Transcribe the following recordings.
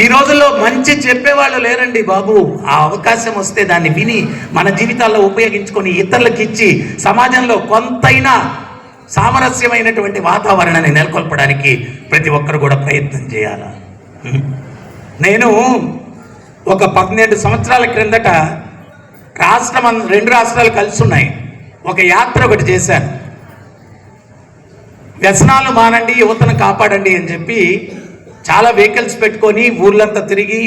ఈ రోజుల్లో మంచి చెప్పేవాళ్ళు లేరండి బాబు. ఆ అవకాశం వస్తే దాన్ని విని మన జీవితాల్లో ఉపయోగించుకొని ఇతరులకు ఇచ్చి సమాజంలో కొంతైనా సామరస్యమైనటువంటి వాతావరణాన్ని నెలకొల్పడానికి ప్రతి ఒక్కరు కూడా ప్రయత్నం చేయాలి? నేను ఒక పన్నెండు సంవత్సరాల క్రిందట రాష్ట్రం అన్- రెండు రాష్ట్రాలు కలిసి ఉన్నాయి. ఒక యాత్ర ఒకటి చేశాను. వ్యసనాలు మానండి యువతను కాపాడండి అని చెప్పి చాలా వెహికల్స్ పెట్టుకొని ఊర్లంతా తిరిగి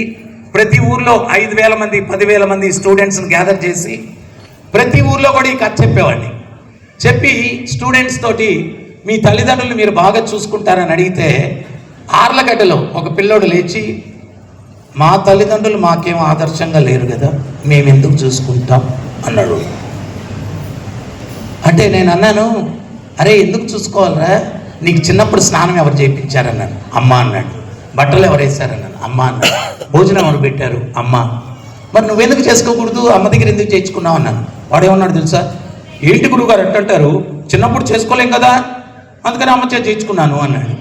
ప్రతి ఊర్లో ఐదు వేల మంది పదివేల మంది స్టూడెంట్స్ని గ్యాదర్ చేసి ప్రతి ఊర్లో కూడా ఈ కథ చెప్పేవాడిని. చెప్పి స్టూడెంట్స్ తోటి మీ తల్లిదండ్రులు మీరు బాగా చూసుకుంటారని అడిగితే ఆర్లగడ్డలో ఒక పిల్లోడు లేచి మా తల్లిదండ్రులు మాకేం ఆదర్శంగా లేరు కదా మేము ఎందుకు చూసుకుంటాం? అన్నాడు. అంటే నేను అన్నాను అరే ఎందుకు చూసుకోవాలరా? నీకు చిన్నప్పుడు స్నానం ఎవరు చేయించారన్నాను అమ్మ అన్నాడు. బట్టలు ఎవరు అమ్మ అన్న భోజనం ఎవరు పెట్టారు? అమ్మ. మరి నువ్వెందుకు చేసుకోకూడదు? అమ్మ దగ్గర ఎందుకు చేయించుకున్నావు అన్నాను. వాడేమన్నాడు తెలుసా? ఏంటి గురువు గారు ఎట్టంటారు చిన్నప్పుడు చేసుకోలేం కదా? అందుకని అమ్మ చేత చేయించుకున్నాను అన్నాడు.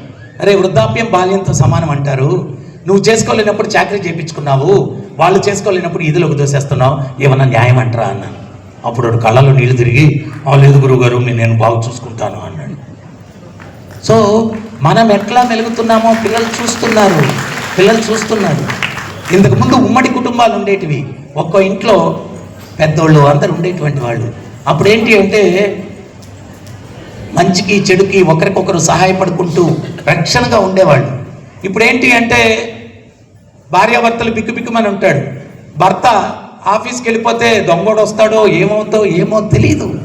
అరే వృద్ధాప్యం బాల్యంతో సమానం అంటారు. నువ్వు చేసుకోలేనప్పుడు చాకరీ చేయించుకున్నావు. వాళ్ళు చేసుకోలేనప్పుడు ఇదిలోకి దోసేస్తున్నావు. ఏమన్నా న్యాయం అంటారా అన్నాను. అప్పుడు వాడు కళ్ళలో నీళ్ళు తిరిగి లేదు గురువు గారు నేను బాగా చూసుకుంటాను అన్నాడు. సో మనం ఎట్లా మెలుగుతున్నామో పిల్లలు చూస్తున్నారు. పిల్లలు చూస్తున్నారు. ఇంతకు ముందు ఉమ్మడి కుటుంబాలు ఉండేటివి. ఒక్కో ఇంట్లో పెద్దోళ్ళు అందరు ఉండేటువంటి వాళ్ళు. అప్పుడు ఏంటి అంటే మంచికి చెడుకి ఒకరికొకరు సహాయపడుకుంటూ రక్షణగా ఉండేవాళ్ళు. ఇప్పుడు ఏంటి అంటే భార్యాభర్తలు బిక్కుబిక్కుమని ఉంటాడు. భర్త ఆఫీస్కి వెళ్ళిపోతే దొంగోడు వస్తాడో ఏమవుతో ఏమో తెలియదు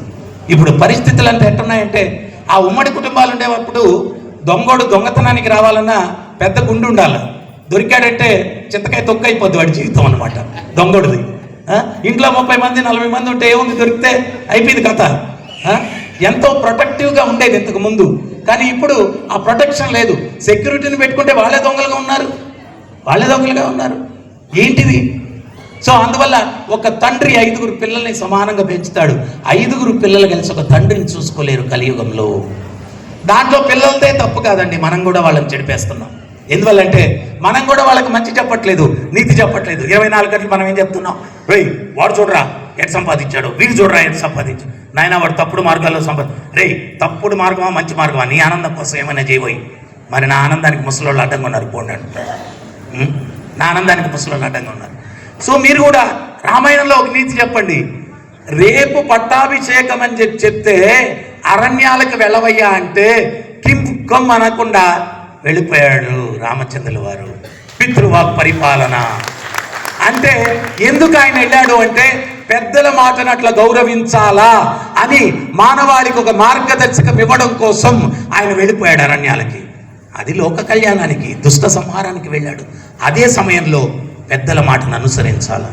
ఇప్పుడు పరిస్థితులు అంటే ఎట్టున్నాయంటే ఆ ఉమ్మడి కుటుంబాలు ఉండేటప్పుడు దొంగోడు దొంగతనానికి రావాలన్నా పెద్ద గుండు ఉండాలి. దొరికాడంటే చింతకాయ తొక్క అయిపోద్ది వాడి జీవితం అనమాట దొంగోడిది. ఇంట్లో ముప్పై మంది నలభై మంది ఉంటే ఏముంది? దొరికితే అయిపోయింది కథ. ఎంతో ప్రొటెక్టివ్గా ఉండేది ఇంతకు ముందు. కానీ ఇప్పుడు ఆ ప్రొటెక్షన్ లేదు. సెక్యూరిటీని పెట్టుకుంటే వాళ్ళే దొంగలుగా ఉన్నారు. వాళ్ళే దొంగలుగా ఉన్నారు. ఏంటిది? సో అందువల్ల ఒక తండ్రి ఐదుగురు పిల్లల్ని సమానంగా పెంచుతాడు. ఐదుగురు పిల్లలు కలిసి ఒక తండ్రిని చూసుకోలేరు కలియుగంలో. దాంట్లో పిల్లలదే తప్పు కాదండి మనం కూడా వాళ్ళని చెడిపేస్తున్నాం. ఎందువల్లంటే మనం కూడా వాళ్ళకి మంచి చెప్పట్లేదు నీతి చెప్పట్లేదు. ఇరవై నాలుగు గంటలు మనం ఏం చెప్తున్నాం? రేయ్ వాడు చూడరా ఎట్ సంపాదించాడు? వీడు చూడరా ఎట్ సంపాదించాడు నాయన వాడు తప్పుడు మార్గాల్లో సంపాది రే తప్పుడు మార్గమా మంచి మార్గమా? నీ ఆనందం కోసం ఏమైనా చేయబోయి. మరి నా ఆనందానికి ముసలోళ్ళు అడ్డంగా ఉన్నారు పోండి నా ఆనందానికి ముసలోళ్ళు అడ్డంగా ఉన్నారు. సో మీరు కూడా రామాయణంలో ఒక నీతి చెప్పండి. రేపు పట్టాభిషేకం అని చెప్పి చెప్తే అరణ్యాలకు వెళ్ళవయ్యా అంటే కింపుక్కం అనకుండా వెళ్ళిపోయాడు రామచంద్రుల వారు. పితృవాక్ పరిపాలన. అంటే ఎందుకు ఆయన వెళ్ళాడు అంటే పెద్దల మాటను అట్లా గౌరవించాలా అని మానవాళికి ఒక మార్గదర్శకం ఇవ్వడం కోసం ఆయన వెళ్ళిపోయాడు అరణ్యాలకి. అది లోక కళ్యాణానికి దుష్ట సంహారానికి వెళ్ళాడు. అదే సమయంలో పెద్దల మాటను అనుసరించాల.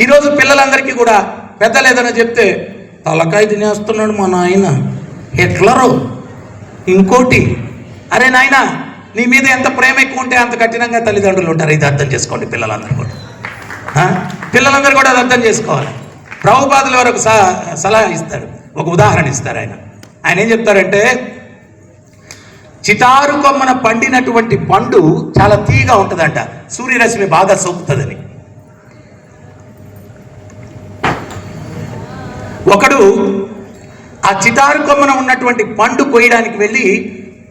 ఈరోజు పిల్లలందరికీ కూడా పెద్దలు ఏదైనా చెప్తే తలకాయ తినేస్తున్నాడు మా నాయన. హిట్లరు ఇంకోటి అరే నాయన నీ మీద ఎంత ప్రేమ ఎక్కువ ఉంటే అంత కఠినంగా తల్లిదండ్రులు ఉంటారు. ఇది అర్థం చేసుకోండి పిల్లలందరూ కూడా. పిల్లలందరూ కూడా అది అర్థం చేసుకోవాలి. ప్రభుపాదుల వారు ఒక స- సలహా ఇస్తారు. ఒక ఉదాహరణ ఇస్తారు ఆయన. ఆయన ఏం చెప్తారంటే చిటారు కొమ్మన పండినటువంటి పండు చాలా తీగా ఉంటుందంట. సూర్యరశ్మి బాగా సోకుతుందని. ఒకడు ఆ చిటారు కొమ్మన ఉన్నటువంటి పండు కొయ్యడానికి వెళ్ళి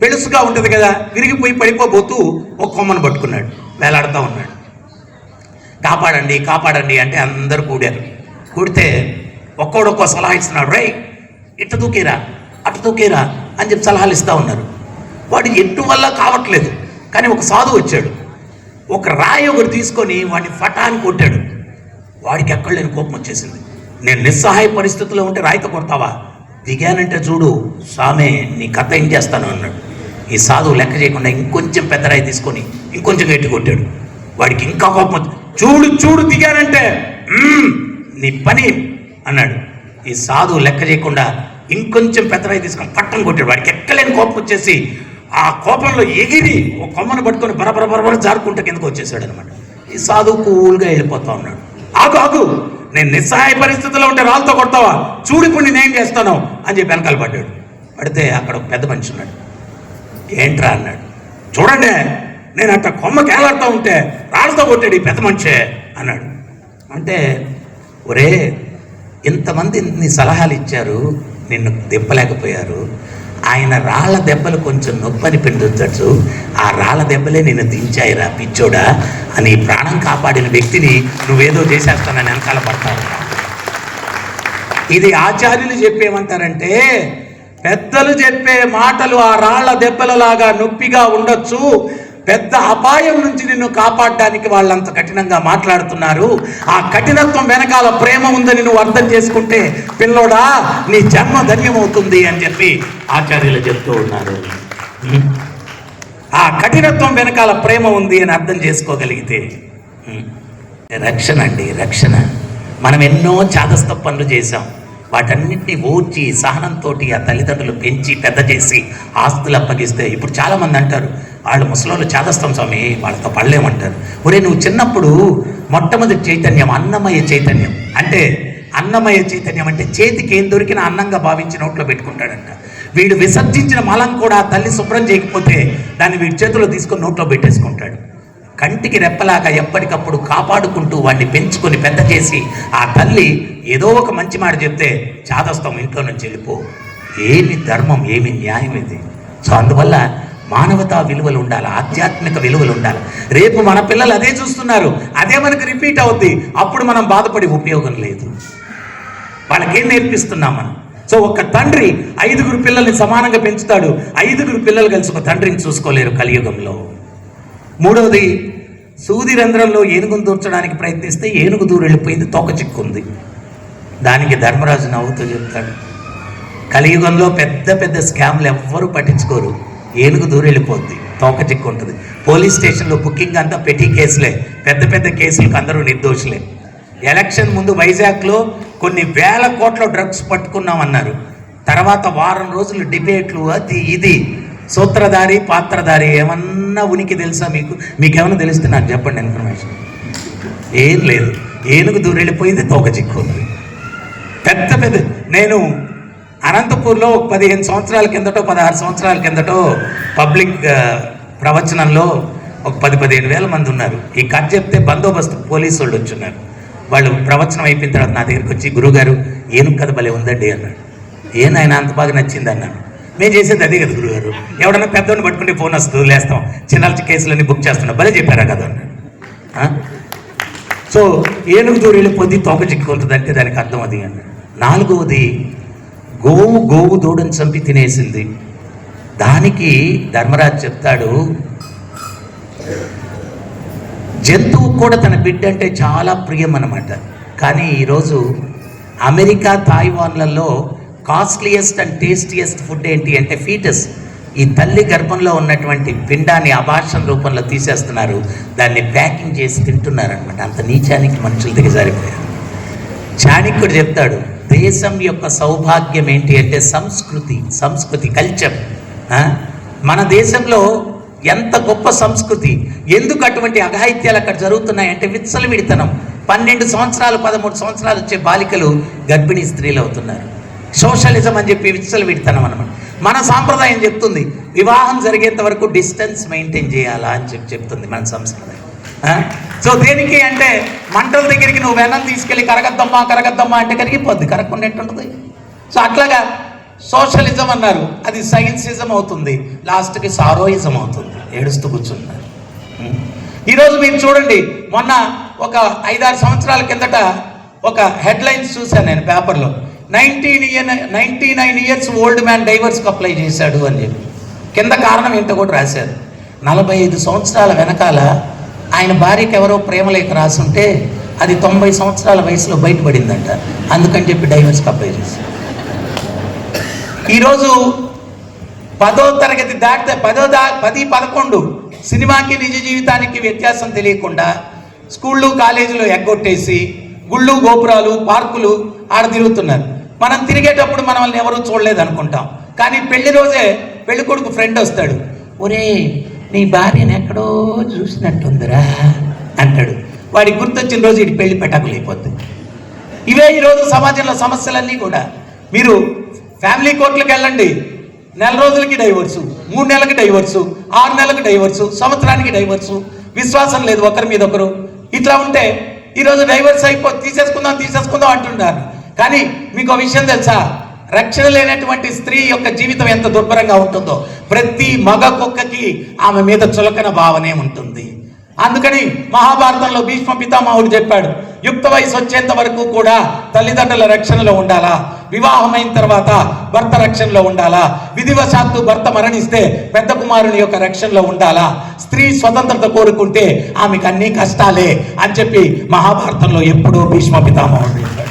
పెలుసుగా ఉంటుంది కదా విరిగిపోయి పడిపోబోతూ ఒక కొమ్మను పట్టుకున్నాడు వేలాడుతూ ఉన్నాడు. కాపాడండి కాపాడండి అంటే అందరూ కూడారు. కూడితే ఒక్కోడొక్కో సలహా ఇస్తున్నాడు రై ఇటు దూకేరా అటు దూకేరా అని చెప్పి సలహాలు ఇస్తూ ఉన్నారు. వాడు ఎటు వల్ల కావట్లేదు కానీ ఒక సాధువు వచ్చాడు. ఒక రాయి ఒకటి తీసుకొని వాడిని ఫటాన్ని కొట్టాడు. వాడికి ఎక్కడ లేని కోపం వచ్చేసింది. నేను నిస్సహాయ పరిస్థితిలో ఉంటే రాయితో కొడతావా? దిగానంటే చూడు సామే నీ కథ ఏం చేస్తాను? అన్నాడు. ఈ సాధువు లెక్క చేయకుండా ఇంకొంచెం పెద్దరాయి తీసుకొని ఇంకొంచెం గట్టి కొట్టాడు. వాడికి ఇంకా కోపం చూడు చూడు దిగానంటే నీ పని అన్నాడు. ఈ సాధువు లెక్క చేయకుండా ఇంకొంచెం పెద్దరాయి తీసుకొని పట్టం కొట్టాడు. వాడికి ఎక్కలేని కోపం వచ్చేసి ఆ కోపంలో ఎగిరి ఒక కొమ్మను పట్టుకొని బరబర బరబర జారుకుంటే కిందకు వచ్చేసాడు అనమాట ఈ సాధువు కూల్గా వెళ్ళిపోతా ఉన్నాడు. ఆగు ఆగు నేను నిస్సహాయ పరిస్థితిలో ఉంటే రాళ్ళతో కొడతావా? చూడు ఇప్పుడు నేనేం చేస్తాను అని చెప్పి వెనకాల పడ్డాడు. పడితే అక్కడ ఒక పెద్ద మనిషి ఉన్నాడు. ఏంట్రా అన్నాడు. చూడండి నేను అట్ట కొమ్మకి ఉంటే రాళ్ళతో కొట్టాడు ఈ పెద్ద మనిషే అన్నాడు. అంటే ఒరే ఇంతమంది నీ సలహాలు ఇచ్చారు నిన్ను దింపలేకపోయారు ఆయన రాళ్ళ దెబ్బలు కొంచెం నొప్పి పిండొచ్చు ఆ రాళ్ళ దెబ్బలే నేను దించాయిరా పిచ్చోడా అని ప్రాణం కాపాడిన వ్యక్తిని నువ్వేదో చేసేస్తానని వెనకాల పడతావు ఇది ఆచార్యులు చెప్పేమంటారంటే పెద్దలు చెప్పే మాటలు ఆ రాళ్ళ దెబ్బలలాగా నొప్పిగా ఉండొచ్చు పెద్ద అపాయం నుంచి నిన్ను కాపాడడానికి వాళ్ళంత కఠినంగా మాట్లాడుతున్నారు. ఆ కఠినత్వం వెనకాల ప్రేమ ఉందని నువ్వు అర్థం చేసుకుంటే పిల్లోడా నీ జన్మ ధన్యమవుతుంది అని చెప్పి ఆచార్యులు చెప్తూ ఉన్నారు. ఆ కఠినత్వం వెనకాల ప్రేమ ఉంది అని అర్థం చేసుకోగలిగితే రక్షణ అండి రక్షణ. మనం ఎన్నో చాదస్త పనులు చేశాం. వాటన్నిటిని ఓర్చి సహనంతో ఆ తల్లిదండ్రులు పెంచి పెద్ద చేసి ఆస్తులు అప్పగిస్తే ఇప్పుడు చాలామంది అంటారు వాళ్ళు ముసలోళ్ళు చాదస్తం స్వామి వాళ్ళతో పడలేమంటారు ఒరే నువ్వు చిన్నప్పుడు మొట్టమొదటి చైతన్యం అన్నమయ చైతన్యం. అంటే అన్నమయ చైతన్యం అంటే చేతికి ఏం దొరికినా అన్నంగా భావించి నోట్లో పెట్టుకుంటాడంట. వీడు విసర్జించిన మలం కూడా తల్లి శుభ్రం చేయకపోతే దాన్ని వీడి చేతిలో తీసుకొని నోట్లో పెట్టేసుకుంటాడు. కంటికి రెప్పలాగా ఎప్పటికప్పుడు కాపాడుకుంటూ వాడిని పెంచుకొని పెద్ద చేసి ఆ తల్లి ఏదో ఒక మంచి మాట చెప్తే చాదస్తాం ఇంట్లో నుంచి వెళ్ళిపో. ఏమి ధర్మం ఏమి న్యాయం ఇది. సో అందువల్ల మానవతా విలువలు ఉండాలి ఆధ్యాత్మిక విలువలు ఉండాలి. రేపు మన పిల్లలు అదే చూస్తున్నారు అదే మనకు రిపీట్ అవుద్ది. అప్పుడు మనం బాధపడి ఉపయోగం లేదు. వాళ్ళకేం నేర్పిస్తున్నాం మనం? సో ఒక తండ్రి ఐదుగురు పిల్లల్ని సమానంగా పెంచుతాడు. ఐదుగురు పిల్లలు కలిసి ఒక తండ్రిని చూసుకోలేరు కలియుగంలో. మూడవది సూది రంధ్రంలో ఏనుగును దూర్చడానికి ప్రయత్నిస్తే ఏనుగు దూరం వెళ్ళిపోయింది తోక చిక్కుంది. దానికి ధర్మరాజు నవ్వుతూ చెప్తాడు. కలియుగంలో పెద్ద పెద్ద స్కామ్లు ఎవ్వరూ పట్టించుకోరు. ఏనుగు దూరం వెళ్ళిపోద్ది. తోక చిక్కు ఉంటుంది. పోలీస్ స్టేషన్లో బుకింగ్ అంతా పెట్టి కేసులే. పెద్ద పెద్ద కేసులకు అందరూ నిర్దోషులే. ఎలక్షన్ ముందు వైజాగ్లో కొన్ని వేల కోట్ల డ్రగ్స్ పట్టుకున్నామన్నారు. తర్వాత వారం రోజులు డిబేట్లు అది ఇది. సూత్రధారి పాత్రధారి ఏమన్నా ఉనికి తెలుసా మీకు? మీకేమన్నా తెలిస్తే నాకు చెప్పండి ఇన్ఫర్మేషన్. ఏం లేదు. ఏనుగు దూరెళ్ళిపోయింది తోక చిక్కుంది పెద్ద పెద్ద నేను అనంతపూర్లో ఒక పదిహేను సంవత్సరాల కిందటో పదహారు సంవత్సరాల కిందటో పబ్లిక్ ప్రవచనంలో ఒక పది పదిహేను వేల మంది ఉన్నారు. ఈ కథ చెప్తే బందోబస్తు పోలీసు వాళ్ళు వచ్చున్నారు. వాళ్ళు ప్రవచనం అయిపోయిన తర్వాత నా దగ్గరికి వచ్చి గురుగారు ఏనుగు కథ భలే ఉందండి అన్నాడు. ఏం ఆయన అంత బాగా నచ్చింది అన్నాను మేము చేసేది అదే కదా గురుగారు. ఎవడన్నా పెద్దోడిని పట్టుకుంటే ఫోన్ వస్తుంది లేస్తాం. చిన్న కేసులన్నీ బుక్ చేస్తున్నాం. భలే చెప్పారా కదా అన్నాడు. సో ఏనుగు దూరం పొద్దు తోక చిక్కుకుంటుంది అంటే దానికి అర్థం అది అన్నాడు. నాలుగవది గోవు గోవు దూడని చంపి తినేసింది. దానికి ధర్మరాజు చెప్తాడు జంతువు కూడా తన బిడ్డ అంటే చాలా ప్రియం అనమాట కానీ ఈరోజు అమెరికా తాయివాన్లలో కాస్ట్లీయెస్ట్ అండ్ టేస్టియెస్ట్ ఫుడ్ ఏంటి అంటే ఫీటస్. ఈ తల్లి గర్భంలో ఉన్నటువంటి పిండాన్ని అభాషణ రూపంలో తీసేస్తున్నారు. దాన్ని ప్యాకింగ్ చేసి తింటున్నారనమాట అంత నీచానికి మనుషులు దిగజారిపోయారు చాణిక్యుడు చెప్తాడు దేశం యొక్క సౌభాగ్యం ఏంటి అంటే సంస్కృతి సంస్కృతి కల్చర్. మన దేశంలో ఎంత గొప్ప సంస్కృతి ఎందుకు అటువంటి అఘాయిత్యాలు అక్కడ జరుగుతున్నాయంటే విచ్చలవిడితనం. పన్నెండు సంవత్సరాలు పదమూడు సంవత్సరాలు వచ్చే బాలికలు గర్భిణీ స్త్రీలు అవుతున్నారు. సోషలిజం అని చెప్పి విచ్చలవిడితనం అనమాట మన సాంప్రదాయం చెప్తుంది వివాహం జరిగేంత వరకు డిస్టెన్స్ మెయింటైన్ చేయాలా? అని చెప్పి చెప్తుంది మన సంస్కృతి. సో దేనికి అంటే మంటల దగ్గరికి నువ్వు వెన్నం తీసుకెళ్ళి కరగద్దమ్మా కరగద్దమ్మా అంటే కరిగిపోద్ది కరగకుండా ఎట్టుంటుంది సో అట్లాగా సోషలిజం అన్నారు. అది సైన్సిజం అవుతుంది. లాస్ట్కి సారోయిజం అవుతుంది. ఏడుస్తూ కూర్చున్నారు. ఈరోజు మీరు చూడండి మొన్న ఒక ఐదారు సంవత్సరాల కిందట ఒక హెడ్లైన్స్ చూశాను నేను పేపర్లో. Nineteen year ninety nine years old man డైవర్స్కి apply చేశాడు అని చెప్పి. కింద కారణం ఏంటో కూడా రాశారు. నలభై ఐదు సంవత్సరాల వెనకాల ఆయన భార్యకి ఎవరో ప్రేమలేఖ రాసుంటే అది తొంభై సంవత్సరాల వయసులో బయటపడిందంట. అందుకని చెప్పి డైవర్స్కి అప్లై చేశారు. ఈరోజు పదో తరగతి దాటితే పదో దా పది పదకొండు సినిమాకి నిజ జీవితానికి వ్యత్యాసం తెలియకుండా స్కూళ్ళు కాలేజీలు ఎగ్గొట్టేసి గుళ్ళు గోపురాలు పార్కులు ఆడ తిరుగుతున్నారు. మనం తిరిగేటప్పుడు మనల్ని ఎవరూ చూడలేదు అనుకుంటాం. కానీ పెళ్ళి రోజే పెళ్ళి కొడుకు ఫ్రెండ్ వస్తాడు. ఒరే నీ భార్యను ఎక్కడో చూసినట్టుందిరా అంటాడు. వాడికి గుర్తొచ్చిన రోజు ఇటు పెళ్ళి పెటాకులు ఇవే ఈరోజు సమాజంలో సమస్యలన్నీ కూడా. మీరు ఫ్యామిలీ కోర్టులకు వెళ్ళండి. నెల రోజులకి డైవర్సు మూడు నెలలకి డైవర్సు ఆరు నెలలకు డైవర్సు సంవత్సరానికి డైవర్సు. విశ్వాసం లేదు ఒకరి మీద ఒకరు. ఇట్లా ఉంటే ఈరోజు డైవర్స్ అయిపో తీసేసుకుందాం తీసేసుకుందాం అంటున్నారు. కానీ మీకు ఒక విషయం తెలుసా? రక్షణ లేనటువంటి స్త్రీ యొక్క జీవితం ఎంత దుర్భరంగా ఉంటుందో ప్రతి మగ కుక్కకి ఆమె మీద చులకన భావనే ఉంటుంది. అందుకని మహాభారతంలో భీష్మ పితామహుడు చెప్పాడు యుక్త వయసు వచ్చేంత వరకు కూడా తల్లిదండ్రుల రక్షణలో ఉండాలా? వివాహమైన తర్వాత భర్త రక్షణలో ఉండాలా? విధివశాత్తు భర్త మరణిస్తే పెద్ద కుమారుని యొక్క రక్షణలో ఉండాలా? స్త్రీ స్వతంత్రత కోరుకుంటే ఆమెకు అన్ని కష్టాలే అని చెప్పి మహాభారతంలో ఎప్పుడూ భీష్మ పితామహుడు చెప్పాడు.